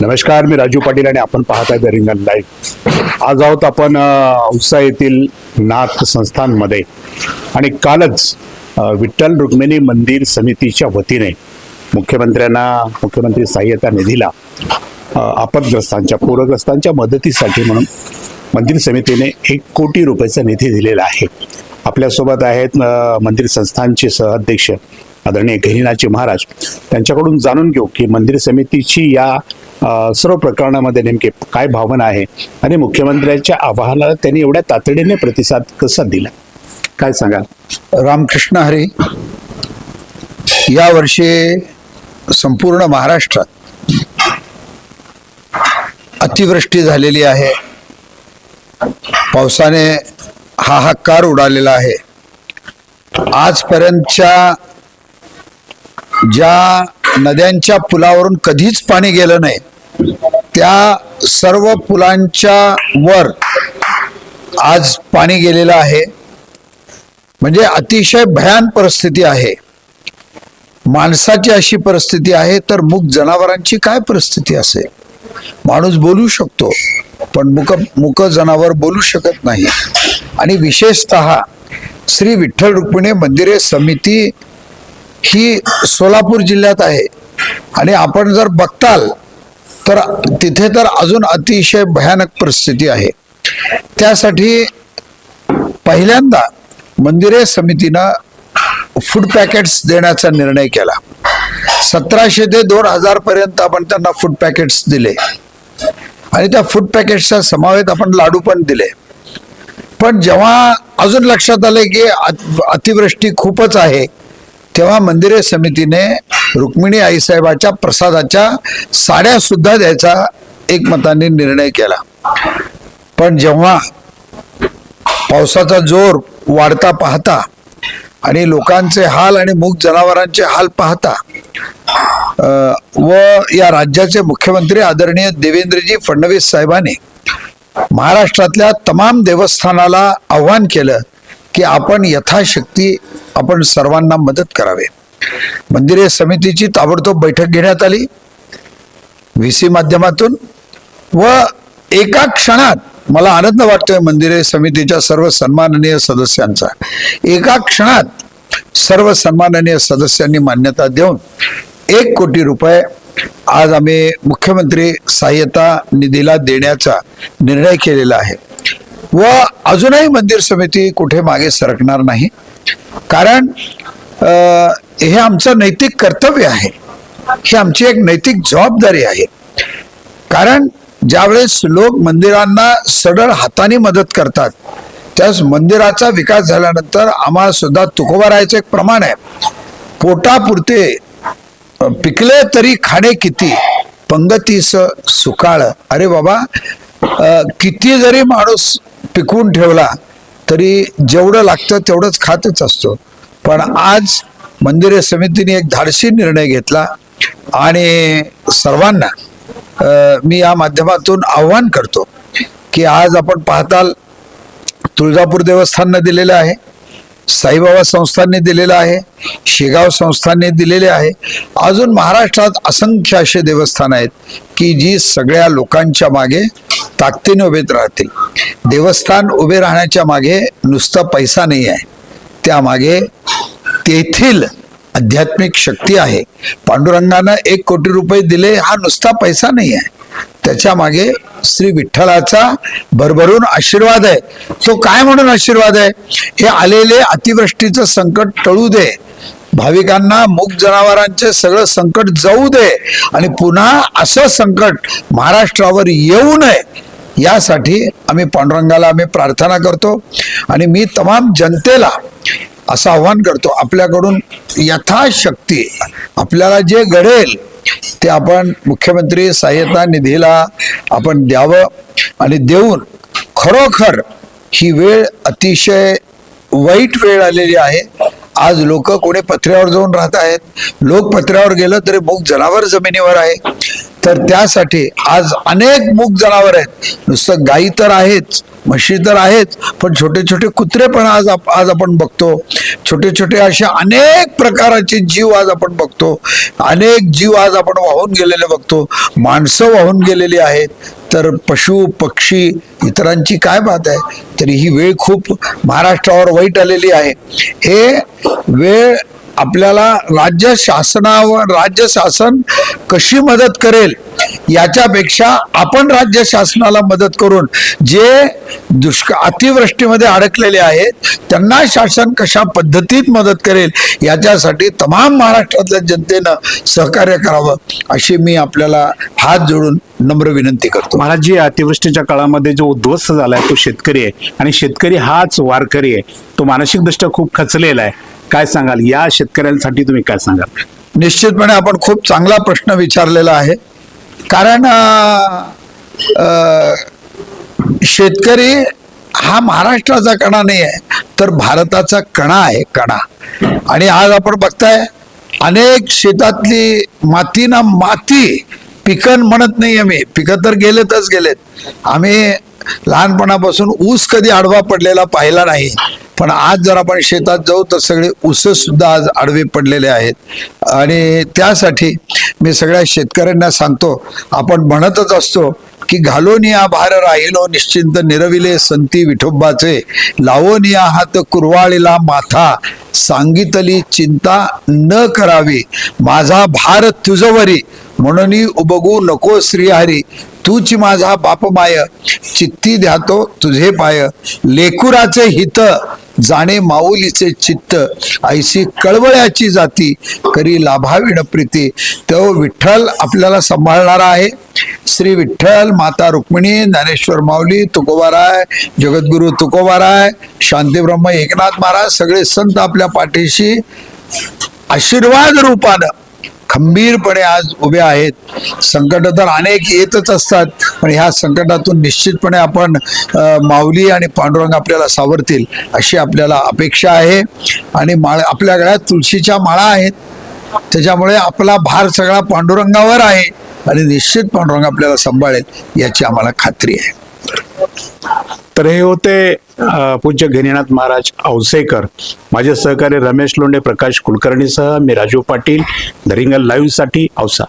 नमस्कार मी राजू पाटील आणि आपण पाहत आहे द रिंगण लाईव्ह. आज आहोत आपण उत्साह औसा येथील नाथ संस्थानमध्ये. आणि कालच विठ्ठल रुक्मिणी मंदिर समितीच्या वतीने मुख्यमंत्र्यांना मुख्यमंत्री सहाय्यता निधीला अ, आपदग्रस्तांच्या पूरग्रस्तांच्या मदतीसाठी म्हणून मंदिर समितीने एक कोटी रुपयाचा निधी दिलेला आहे. आपल्यासोबत आहेत मंदिर संस्थानचे सहअध्यक्ष आदरणीय गहिनाचे महाराज. त्यांच्याकडून जाणून घेऊ की मंदिर समितीची या सर्व प्रकरणामध्ये नेमके काय भावना आहे? आणि मुख्यमंत्र्यांच्या आवाहनाला त्यांनी एवढ्या तातडीने प्रतिसाद कसा दिला? काय सांगाल? रामकृष्ण हरी या वर्षी संपूर्ण महाराष्ट्रात अतिवृष्टी झालेली आहे. पावसाने हाहाकार उडालेला आहे. आजपर्यंतच्या ज्या नद्यांच्या पुलावरून कधीच पाणी गेलं नाही त्या सर्व पुलांच्या वर आज पाणी गेलेलं आहे. म्हणजे अतिशय भयान परिस्थिती आहे. माणसाची अशी परिस्थिती आहे तर मूक जनावरांची काय परिस्थिती असेल? माणूस बोलू शकतो पण मुक मुक जनावर बोलू शकत नाही. आणि विशेषत श्री विठ्ठल रुक्मिणी मंदिरे समिती ही सोलापूर जिल्ह्यात आहे. आणि आपण जर बघताल तर तिथे तर अजून अतिशय भयानक परिस्थिती आहे. त्यासाठी पहिल्यांदा मंदिरे समितीनं फूड पॅकेट्स देण्याचा निर्णय केला. सतराशे ते दोन हजार पर्यंत आपण त्यांना फूड पॅकेट्स दिले. आणि त्या फूड पॅकेट्सच्या समावेत आपण लाडू पण दिले. पण जेव्हा अजून लक्षात आले की अतिवृष्टी खूपच आहे तेव्हा मंदिरे समितीने रुक्मिणी आईसाहेबाच्या प्रसादाच्या साड्या सुद्धा द्यायचा एकमताने निर्णय केला. पण जेव्हा पावसाचा जोर वाढता पाहता आणि लोकांचे हाल आणि मूक जनावरांचे हाल पाहता व या राज्याचे मुख्यमंत्री आदरणीय देवेंद्रजी फडणवीस साहेबांनी महाराष्ट्रातल्या तमाम देवस्थानाला आव्हान केलं की आपण यथाशक्ती आपण सर्वांना मदत करावे. मंदिरे समितीची ताबडतोब बैठक घेण्यात आली. व्ही सी माध्यमातून. व एका क्षणात मला आनंद वाटतोय मंदिरे समितीच्या सर्व सन्माननीय सदस्यांचा. एका क्षणात सर्व सन्माननीय सदस्यांनी मान्यता देऊन एक कोटी रुपये आज आम्ही मुख्यमंत्री सहाय्यता निधीला देण्याचा निर्णय केलेला आहे. व अजूनही मंदिर समिती कुठे मागे सरकणार नाही. कारण हे आमचं नैतिक कर्तव्य आहे. ही आमची एक नैतिक जबाबदारी आहे. कारण ज्यावेळेस लोक मंदिरांना सडळ हाताने मदत करतात त्यास मंदिराचा विकास झाल्यानंतर आम्हाला सुद्धा तुकोबारायचं एक प्रमाण आहे. पोटापुरते पिकले तरी खाणे किती? पंगतीस सुकाळ. अरे बाबा किती जरी माणूस पिकवून ठेवला तरी जेवढं लागतं तेवढंच खातच असतो. पण आज मंदिरे समितीने एक धाडसी निर्णय घेतला आणि सर्वांना मी या माध्यमातून आव्हान करतो की आज आपण पाहताल तुळजापूर देवस्थानने दिलेलं आहे साईबाबा संस्थांनी दिलेलं आहे शेगाव संस्थांनी दिलेले आहे. अजून महाराष्ट्रात असंख्य असे देवस्थान आहेत की जी सगळ्या लोकांच्या मागे ताकदीने उभे राहतील. देवस्थान उभे राहण्याच्या मागे नुसता पैसा नाही आहे. त्यामागे तेथील आध्यात्मिक शक्ती आहे. पांडुरंगानं एक कोटी रुपये दिले हा नुसता पैसा नाही आहे त्याच्यामागे श्री विठ्ठलाचा भरभरून आशीर्वाद आहे. तो काय म्हणून आशीर्वाद आहे? हे आलेले अतिवृष्टीचं संकट टळू दे. भाविकांना मूक जनावरांचे सगळं संकट जाऊ दे. आणि पुन्हा असं संकट महाराष्ट्रावर येऊ नये. यासाठी आम्ही पांडुरंगाला आम्ही प्रार्थना करतो आणि मी तमाम जनतेला असं आव्हान करतो. आपल्याकडून यथाशक्ती आपल्याला जे घडेल ते आपण मुख्यमंत्री सहाय्यता निधीला आपण द्यावं आणि देऊन खरोखर ही वेळ अतिशय वाईट वेळ आलेली आहे. आज लोक कोणी पत्र्यावर जाऊन राहत आहेत. लोक पत्र्यावर गेलं तरी मुख जनावर जमिनीवर आहे. तर त्यासाठी आज अनेक मूक जनावर आहेत. नुसतं गायी तर आहेच म्हशी तर आहेच पण छोटे छोटे कुत्रे पण आज आप- आज आपण बघतो. छोटे छोटे असे अनेक प्रकारचे जीव आज आपण बघतो. अनेक जीव आज आपण वाहून गेलेले बघतो. माणसं वाहून गेलेली आहेत. तर पशु पक्षी इतरांची काय बात आहे? तरी ही वेळ खूप महाराष्ट्रावर वाईट आलेली आहे. हे वेळ आपल्याला राज्य शासनावर राज्य शासन कशी मदत करेल याच्यापेक्षा आपण राज्य शासनाला मदत करून जे दुष्काळ अतिवृष्टीमध्ये अडकलेले आहेत त्यांना शासन कशा पद्धतीत मदत करेल याच्यासाठी तमाम महाराष्ट्रातल्या जनतेनं सहकार्य करावं अशी मी आपल्याला हात जोडून नम्र विनंती करतो. महाराज जी अतिवृष्टीच्या काळामध्ये जो उद्ध्वस्त झालाय तो शेतकरी आहे आणि शेतकरी हाच वारकरी आहे. तो मानसिकदृष्ट्या खूप खचलेला आहे. काय सांगाल? या शेतकऱ्यांसाठी तुम्ही काय सांगाल? निश्चितपणे आपण खूप चांगला प्रश्न विचारलेला आहे. कारण शेतकरी हा महाराष्ट्राचा कणा नाही आहे तर भारताचा कणा आहे कणा. आणि आज आपण बघताय अनेक शेतातली माती ना माती पिकन म्हणत नाही आम्ही पिकं तर गेलेतच गेलेत. आम्ही लहानपणापासून ऊस कधी आडवा पडलेला पाहिला नाही. पण आज जर आपण शेतात जाऊ तर सगळे ऊस सुद्धा आज आडवे पडलेले आहेत. आणि त्यासाठी मी सगळ्या शेतकऱ्यांना सांगतो आपण म्हणतच असतो की घालोनिया भार राहिलो निश्चिंत निरविले संती विठोबाचे. लावोनिया या हात कुरवाळीला माथा. सांगितली चिंता न करावी. माझा भार तुझवरी म्हणून उबगू नको श्रीहरी. तूच माझा बाप माय. चित्ती ध्यातो तुझे पाय. लेकुराचे हित. जाणे माऊलीचे चित्त ऐशी कळवळ्याची जाती करी लाभाविण प्रीती. तो विठ्ठल आपल्याला सांभाळणारा आहे. श्री विठ्ठल माता रुक्मिणी ज्ञानेश्वर माऊली तुकोबाराय जगद्गुरु तुकोबाराय शांतीब्रह्म एकनाथ महाराज सगळे संत आपल्या पाठीशी आशीर्वाद रूपानं खंबीरपणे आज उभे आहेत. संकट तर अनेक येतच असतात पण ह्या संकटातून निश्चितपणे आपण माऊली आणि पांडुरंग आपल्याला सावरतील अशी आपल्याला अपेक्षा आहे. आणि माळ आपल्या गळ्यात तुळशीच्या माळा आहेत. त्याच्यामुळे आपला भार सगळा पांडुरंगावर आहे. आणि निश्चित पांडुरंग आपल्याला सांभाळेल याची आम्हाला खात्री आहे. तर हे होते पूज्य घेनीनाथ महाराज औसेकर. माझे सहकारी रमेश लोंडे प्रकाश कुलकर्णीसह मी राजू पाटील. दरिंगल लाईव्हसाठी औसा.